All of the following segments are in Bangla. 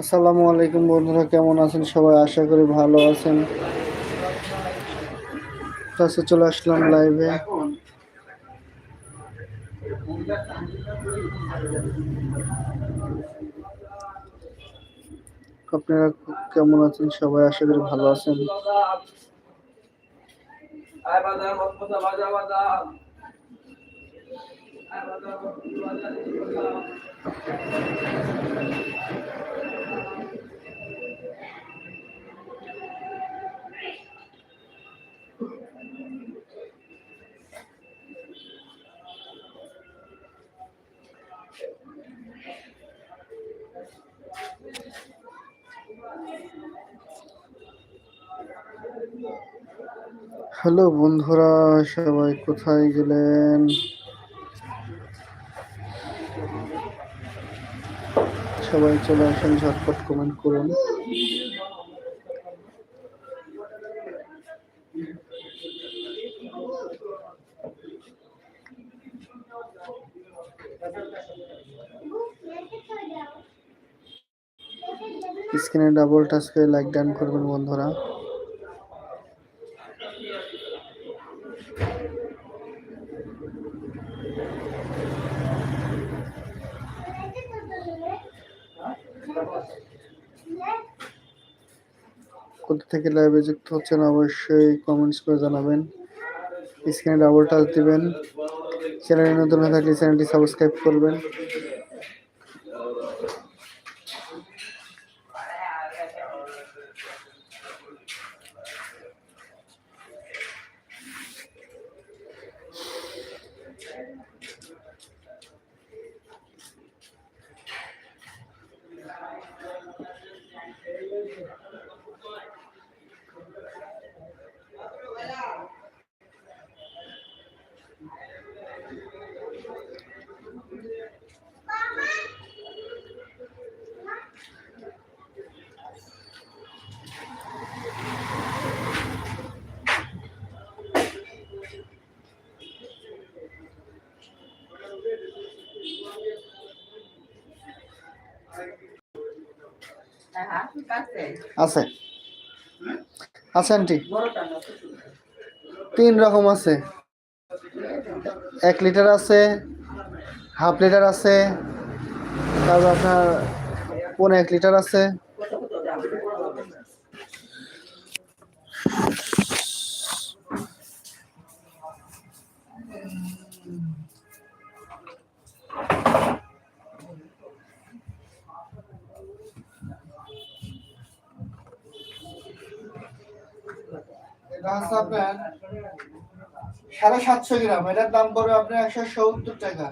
আসসালামু আলাইকুম বন্ধুরা, কেমন আছেন? সবাই আশা করি ভালো আছেন। কাছে চলে আসলাম লাইভে আপনারা কেমন আছেন? সবাই আশা করি ভালো আছেন। আয় বাজার মত বাজার বাজার আয় বাজার মত বাজার হ্যালো বন্ধুরা, সবাই কোথায় গেলেন? সবাই চলে আসেন, ঝটপট কমেন্ট করুন। স্ক্রিনে ডাবল টাচ করে লাইক ডান করবেন বন্ধুরা। কোথা থেকে লাইভে যুক্ত হচ্ছেন অবশ্যই কমেন্টস করে জানাবেন। স্ক্রিনে ডাবল টাচ দিবেন। চ্যানেলে নতুন হয়ে থাকলে চ্যানেলটি সাবস্ক্রাইব করবেন। আছে। আছে আন্টি তিন রকম আছে। এক লিটার আছে হাফ লিটার আছে, তারপর আপনার পনেরো এক লিটার আছে। এটা হচ্ছে সাড়ে সাতশো গ্রাম। এটার দাম পড়বে আপনার একশো সত্তর টাকা।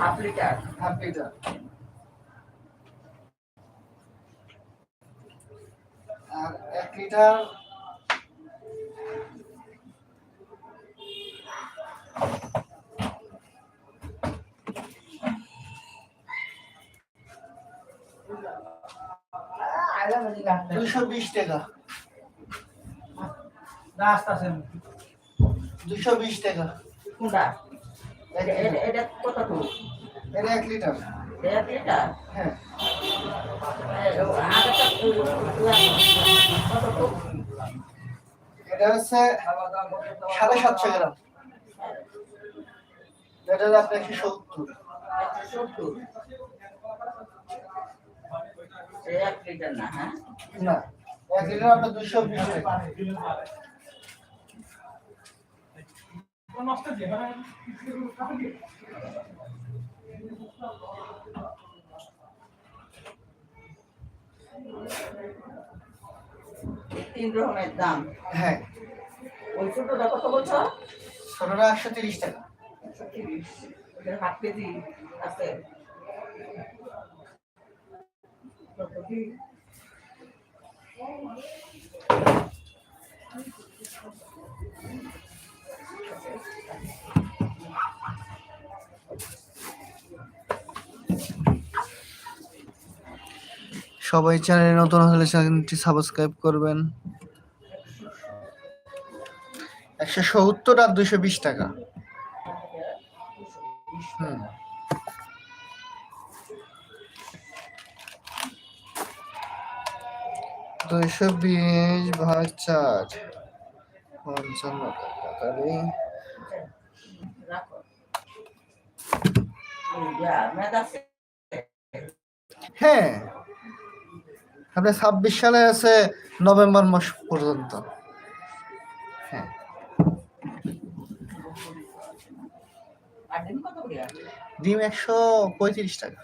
Half litre. Half litre. আর এক লিটার দুশো বিশ টাকা। দুশো বিশ টাকা। কোনটা? এটা- লিটার। এটা- এটা এক লিটার। এক লিটার? হ্যাঁ। এটা হচ্ছে সাড়ে সাতশো গ্রাম। এটা আপনার একশো সত্তর। সত্তর? এক লিটার না হ্যাঁ? না এক লিটার আপনার দুশো বিশ টাকা। তিন রকমের দাম। হ্যাঁ। ওই ছোটটা কত বলছো? ছোটটা একশো তিরিশ টাকা। একশো তিরিশ। হাফ কেজি আছে। কত কি? সবাই চ্যানেলে নতুন হলে চ্যানেলটি সাবস্ক্রাইব করবেন। একশো সত্তর আর দুইশো বিশ টাকা। হুম। দুইশো বিশ ভাগ চার, পঞ্চান্ন টাকা হ্যাঁ। আপনার ছাব্বিশ সালে আছে নভেম্বর মাস পর্যন্ত। হ্যাঁ। ডিম একশো পঁয়ত্রিশ টাকা।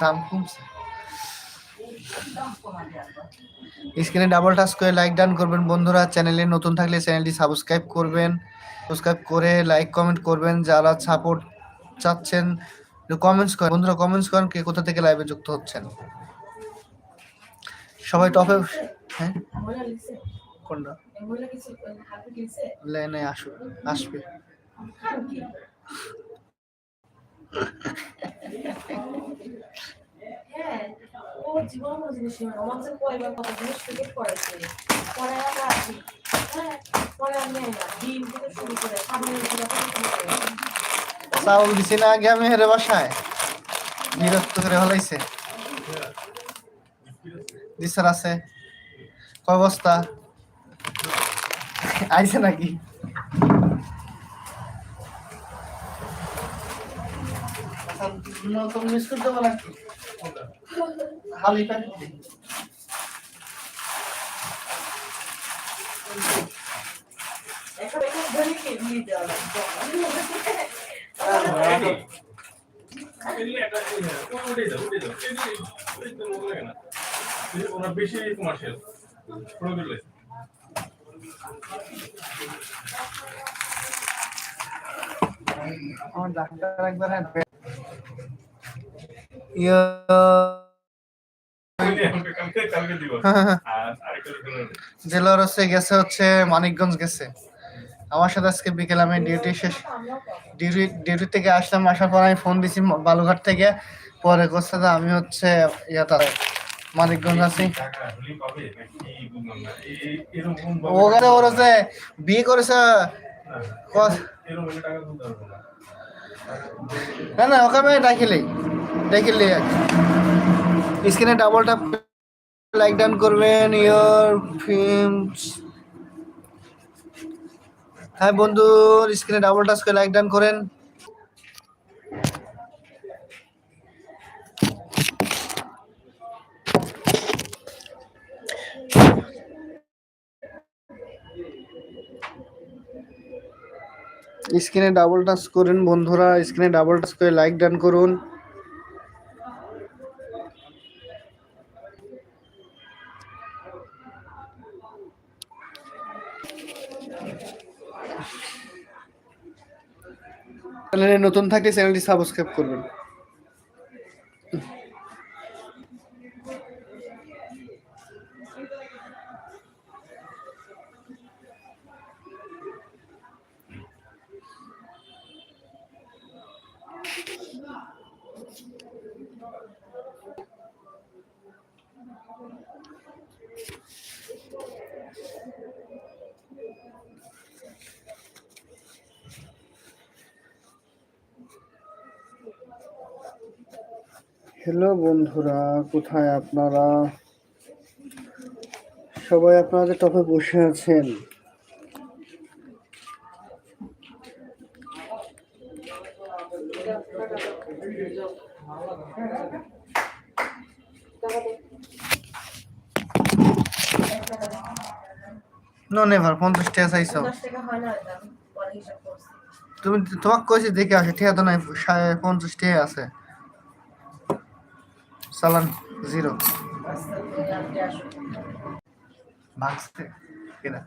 দাম কমছে। স্ক্রিনে ডাবল টাচ করে লাইক ডান করবেন। বন্ধুরা চ্যানেলে নতুন থাকলে চ্যানেলটি সাবস্ক্রাইব করবেন। সাবস্ক্রাইব করে লাইক কমেন্ট করবেন। যারা সাপোর্ট চাচ্ছেন কমেন্টস করেন। বন্ধুরা কমেন্টস করেন কে কোথা থেকে লাইভে যুক্ত হচ্ছেন। সবাই টপে হ্যাঁ? কোনটা? লাইনে আসো আসবে। হ্যাঁ পরে আমরা হ্যাঁ ডিম থেকে শুরু করে। চাউল দিছি না আগে আমি হেরে বাসায়। বিরক্ত করে হলাইছে জি স্যার আছে। কয় বস্তা? আইছে নাকি? হালি প্যাকেট এখন এখন ধরে কে? দিয়ে দেওয়া লাগবে আমার ডাক্তার একবার জেলার হচ্ছে গেছে হচ্ছে মানিকগঞ্জ গেছে। আমার সাথে আজকে বিকেলে আমি ডিউটি শেষ ডিউটি ডিউটি থেকে আসলাম, আসার পর আমি ফোন দিছি বালুঘাট থেকে। পরে করছে আমি হচ্ছে ইয়াটা মানিকগঞ্জ আছি। ওখানে ওরা যে, বিয়ে করেছে না না না, ওখানে ডাকিলেই ডাকিলেই স্ক্রিনে ডাবল ট্যাপ লাইক ডান করবেন ইয়োর ফিল্মস হ্যাঁ বন্ধু, স্ক্রিনে ডাবল টাচ করে লাইক ডান করেন। স্ক্রিনে ডাবল টাচ করুন বন্ধুরা, স্ক্রিনে ডাবল টাচ করে লাইক ডান করুন। চ্যানেলে নতুন থাকলে চ্যানেলটি সাবস্ক্রাইব করবেন। হ্যালো বন্ধুরা কোথায় আপনারা? সবাই আপনাদের টপে বসে আছেন। নো নেভার পঞ্চাশ টাকা চাইছো তুমি তোমাকে কইছি দেখে আসে ঠিক আছে নাই পঞ্চাশ টাকা আছে। চালান জিরো। ভাঙছে কেনা।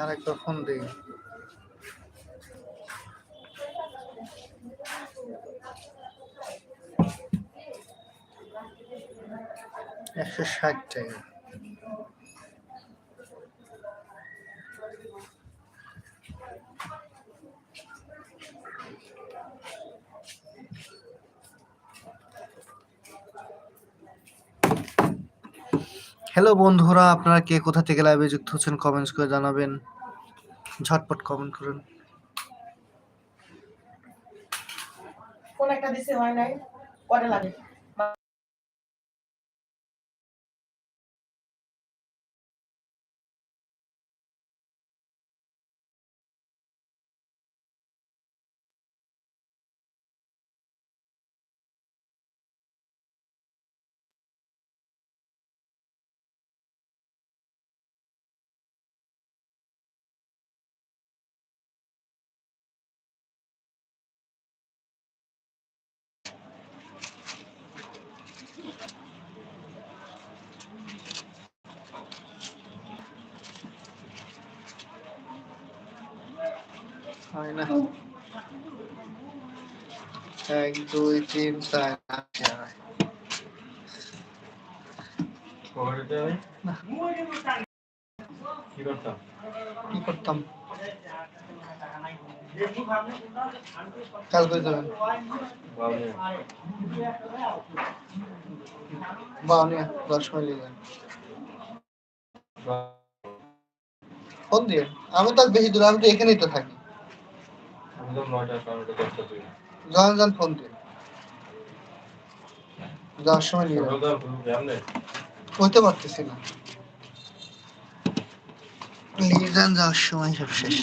আরেকবার ফোন দিই। একশো ষাট টাকা। হ্যালো বন্ধুরা, আপনারা কে কোথা থেকে লাইভে যুক্ত হচ্ছেন কমেন্টস করে জানাবেন। ঝটপট কমেন্ট করুন। কোন একটা দিছে, হয় নাই কটা লাগে। না। এক দুই তিন চার পকেটে দেয় কি করতাম? কি করতাম? কাল করে যাবেন? বাউনিয়া দশ সময় নিয়ে যান। ফোন দিয়ে? আমি তো আর বেশি দূর আমি তো এখানেই তো থাকি আমি তো নয়টা কারণটা দশটা তুই যখন যান ফোন দিন যাওয়ার সময় নিয়ে হইতে পারতেছি না। নিয়ে যান যাওয়ার সময় সব শেষ।